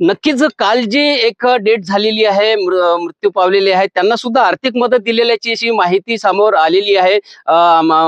नक्कीच काल जी एक डेट झालेली आहे मृत्यू पावलेले आहे त्यांना सुद्धा आर्थिक मदत दिलेल्याची अशी माहिती समोर आलेली आहे.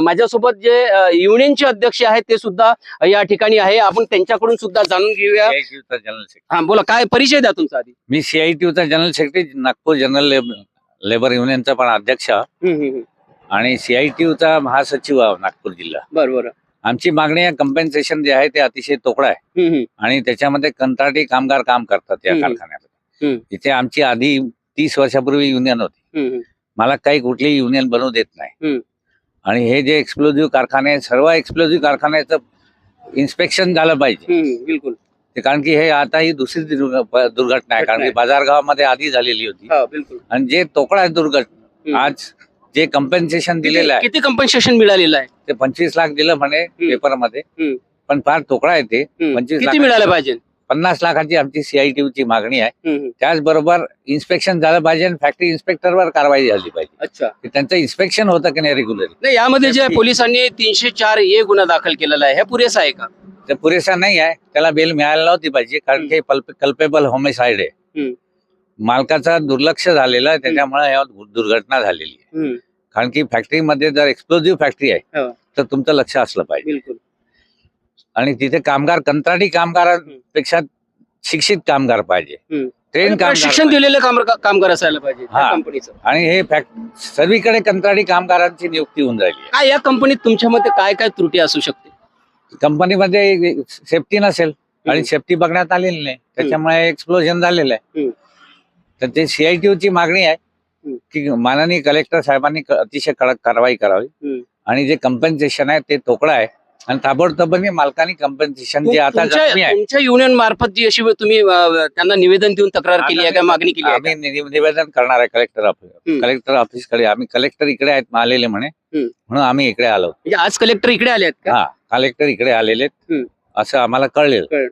माझ्यासोबत जे युनियनचे अध्यक्ष आहेत ते सुद्धा या ठिकाणी आहे. आपण त्यांच्याकडून सुद्धा जाणून घेऊया. जनरल हा बोला काय परिचय द्या तुमचा आधी. मी सीआयटीयूचा general secretary Nagpur general lab- labour युनियनचा पण अध्यक्ष. आणि सीआयटीयूचा महासचिव आहे नागपूर जिल्हा. बरं. आमची मागणी आहे कंपेन्सेशन जे आहे ते अतिशय तोकडा आहे. आणि त्याच्यामध्ये कंत्राटी कामगार काम करतात या. कारखान्यामध्ये. इथे आमची आधी तीस वर्षापूर्वी युनियन होती. मला काही कुठलीही युनियन बनवू देत नाही. आणि हे जे एक्सप्लोजिव्ह कारखाने सर्व एक्सप्लोजिव्ह कारखान्याचं इन्स्पेक्शन झालं पाहिजे. बिलकुल. कारण की हे आता ही दुसरी दुर्घ- दुर्घटना आहे. कारण की बाजारगावामध्ये आधी झालेली होती. बिलकुल. आणि जे तोकडा आहे दुर्घटना. आज जे कंपेन्सेशन दिलेलं आहे. किती कंपन्सेशन मिळालेलं आहे? ते पंचवीस लाख दिलं म्हणे पेपरमध्ये हम्म. पण फार तोकडा आहे ते. हम्म. पंचवीस किती लाख मिळालं पाहिजे? पन्नास लाखाची आमची सीआयटीची मागणी आहे. हम्म. त्याचबरोबर इन्स्पेक्शन झालं पाहिजे आणि फॅक्टरी इन्स्पेक्टरवर कारवाई झाली पाहिजे. अच्छा. की त्यांचं इन्स्पेक्शन होतं की नाही रेग्युलर नाही यामध्ये जे. पोलिसांनी तीनशे चार ए गुन्हा दाखल केलेला आहे. हे पुरेसा आहे का? ते पुरेसा नाही आहे. त्याला बेल मिळायला नव्हती पाहिजे. कारण की कल्पेबल होमिसाइड आहे. हम्म. मालकाचा दुर्लक्ष झालेलं आहे त्याच्यामुळे या दुर्घटना झालेली आहे. कारण की फॅक्टरीमध्ये जर एक्सप्लोजिव्ह फॅक्टरी आहे हो. तर तुमचं लक्ष असलं पाहिजे. आणि तिथे कामगार कंत्राटी कामगारांपेक्षा शिक्षित कामगार पाहिजे. हम्म. ट्रेन शिक्षण कामगार दिलेलं काम कामगार असायला पाहिजे हा. आणि हे फॅक्ट सर्वीकडे कंत्राटी कामगारांची नियुक्ती होऊन राहिली काय या कंपनीत तुमच्या मते काय काय त्रुटी असू शकते? कंपनीमध्ये सेफ्टी नसेल आणि. सेफ्टी बघण्यात आलेली नाही. त्याच्यामुळे एक्सप्लोजन झालेलं आहे. तर ते CITU ची मागणी आहे. की माननीय कलेक्टर साहेबांनी अतिशय कडक कारवाई करावी. आणि जे कंपन्सेशन आहे ते तोकडा आहे आणि ताबडतोबने मालकानी कंपन्सेशन जे आता तुमच्या युनियन मार्फत जी अशी तुम्ही त्यांना निवेदन देऊन तक्रार केली आहे का मागणी केली? आम्ही निवेदन करणार आहे कलेक्टर ऑफिस. कलेक्टर ऑफिसकडे आम्ही कलेक्टर इकडे आहेत आलेले म्हणे. म्हणून आम्ही इकडे आलो म्हणजे आज कलेक्टर इकडे आले आहेत हा कलेक्टर इकडे आलेले. असं आम्हाला कळलेलं कळलं.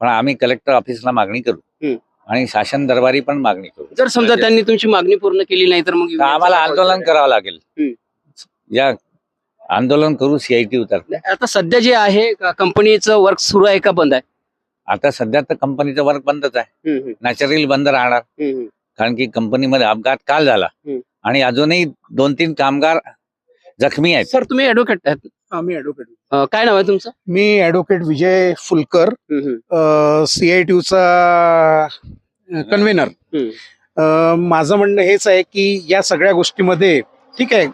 पण आम्ही कलेक्टर ऑफिसला मागणी करू. आणि शासन दरबारी पण मागणी करू. जर समजा त्यांनी तुमची मागणी पूर्ण केली नाही तर मग तर आम्हाला आंदोलन करावं लागेल. हम्म. या आंदोलन करू सीआयटी उतर आता सध्या जे आहे का- कंपनीचं वर्क सुरू आहे का बंद आहे? आता सध्या तर कंपनीचं वर्क बंदच आहे. नॅचरली बंद राहणार. कारण की कंपनीमध्ये अपघात काल झाला. हम्म. आणि अजूनही दोन तीन कामगार जखमी आहेत. सर तुम्ही ऍडव्होकेट आहेत. आम्ही ऍडव्होकेट अं, काय नाव आहे तुमचं? मी ऍडव्होकेट विजय फुलकर. सीआयटीयूचा कन्व्हेनर हम्म. माझं म्हणणं हेच आहे की या सगळ्या गोष्टीमध्ये ठीक आहे.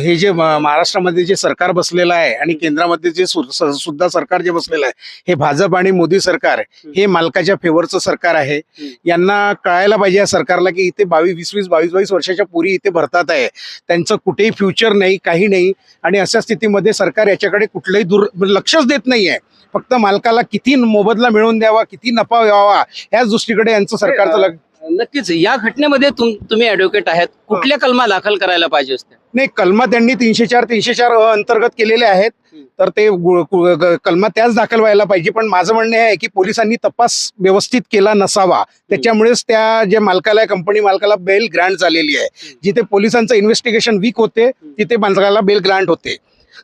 हे जे महाराष्ट्रामध्ये जे सरकार बसलेलं आहे आणि केंद्रामध्ये जे सुद्धा सरकार जे बसलेलं आहे हे भाजप आणि मोदी सरकार हे मालकाच्या फेवरचं सरकार आहे. यांना कळायला पाहिजे या सरकारला की इथे बावीस वीस वीस बावीस बावीस वर्षाच्या पुरी इथे भरतात आहे. त्यांचं कुठेही फ्युचर नाही काही नाही. आणि अशा स्थितीमध्ये सरकार याच्याकडे कुठलंही दूर लक्षच देत नाहीये फक्त मालकाला किती मोबदला मिळवून द्यावा किती नफा व्हावा याच दृष्टीकडे यांचं सरकारचं लक्ष नक्कीच. या घटनेमध्ये तुम- तुम्ही ऍडव्होकेट आहेत. कुठल्या कलमा दाखल करायला पाहिजे असत्या? नाही कलमा त्यांनी तीनशे चार तीनशे चार अ, अंतर्गत केलेले आहेत. तर ते गु- गु- ग- कलमा त्याच दाखल व्हायला पाहिजे. पण माझं म्हणणं हे आहे की पोलिसांनी तपास व्यवस्थित केला नसावा. त्याच्यामुळेच त्या जे मालकाला कंपनी मालकाला बेल ग्रँट झालेली आहे. जिथे पोलिसांचं इन्व्हेस्टिगेशन वीक होते तिथे मालकाला बेल ग्रँट होते.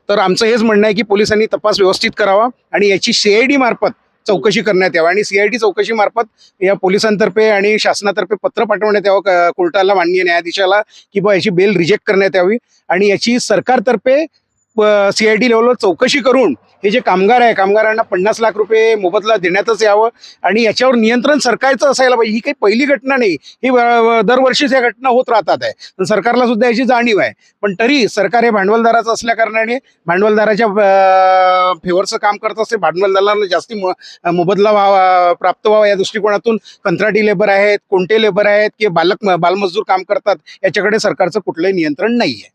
तर आमचं हेच म्हणणं आहे की पोलिसांनी तपास व्यवस्थित करावा आणि याची सीआयडी मार्फत चौकशी करण्यात यावी. आणि सीआयडी चौकशी मार्फत या पोलिसांतर्फे आणि शासनातर्फे पत्र पाठवण्यात यावं. कोर्टाला माननीय न्यायाधीशाला की बा याची बेल रिजेक्ट करण्यात यावी. आणि याची सरकारतर्फे सीआयडी लेवलवर चौकशी करून हे जे कामगार आहे कामगारांना पन्नास लाख रुपये मोबदला देण्यातच यावं आणि याच्यावर नियंत्रण सरकारचं असायला पाहिजे. ही काही पहिली घटना नाही. ही दरवर्षीच या घटना होत राहतात आहे. पण सरकारला सुद्धा याची जाणीव आहे. पण तरी सरकार हे भांडवलदाराचं असल्या कारणाने भांडवलदाराच्या फेवरचं काम करत असते. भांडवलदारांना जास्ती मोबदला व्हावा प्राप्त व्हावा या दृष्टिकोनातून कंत्राटी लेबर आहेत कोणते लेबर आहेत की बालक बालमजदूर काम करतात याच्याकडे सरकारचं कुठलंही नियंत्रण नाही आहे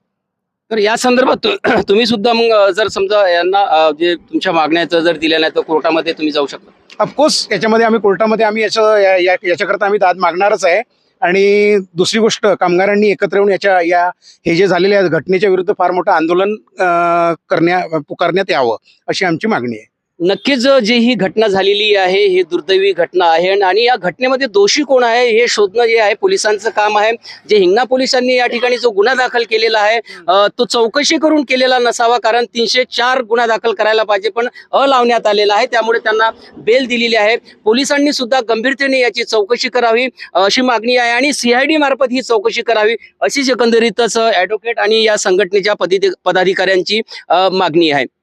तर या संदर्भात तुम्ही सुद्धा मग जर समजा यांना जे तुमच्या मागण्याचं जर दिल्या नाही तर कोर्टामध्ये तुम्ही जाऊ शकता. ऑफकोर्स याच्यामध्ये आम्ही कोर्टामध्ये आम्ही याच्या याच्याकरता आम्ही दाद मागणारच आहे. आणि दुसरी गोष्ट कामगारांनी एकत्र येऊन याच्या या हे जे झालेले घटनेच्या विरुद्ध फार मोठं आंदोलन करण्या पुकारण्यात यावं अशी आमची मागणी आहे. नक्कीच जी ही घटना झालेली आहे ही दुर्दैवी घटना आहे. आणि- या घटनेमध्ये दोषी कोण आहे हे शोधणं जे आहे पोलिसांचं काम आहे. जे हिंगणा पोलिसांनी या ठिकाणी जो गुन्हा दाखल केलेला आहे तो चौकशी करून केलेला नसावा कारण तीनशे चार गुन्हा दाखल करायला पाहिजे पण अ लावण्यात आलेला आहे. त्यामुळे त्यांना बेल दिलेली आहे. पोलिसांनी सुद्धा गंभीरतेने याची चौकशी करावी अशी मागणी आहे. आणि सीआयडी मार्फत ही चौकशी करावी अशीच एकंदरीतच ऍडव्होकेट आणि या संघटनेच्या पदी- पदाधिकाऱ्यांची मागणी आहे.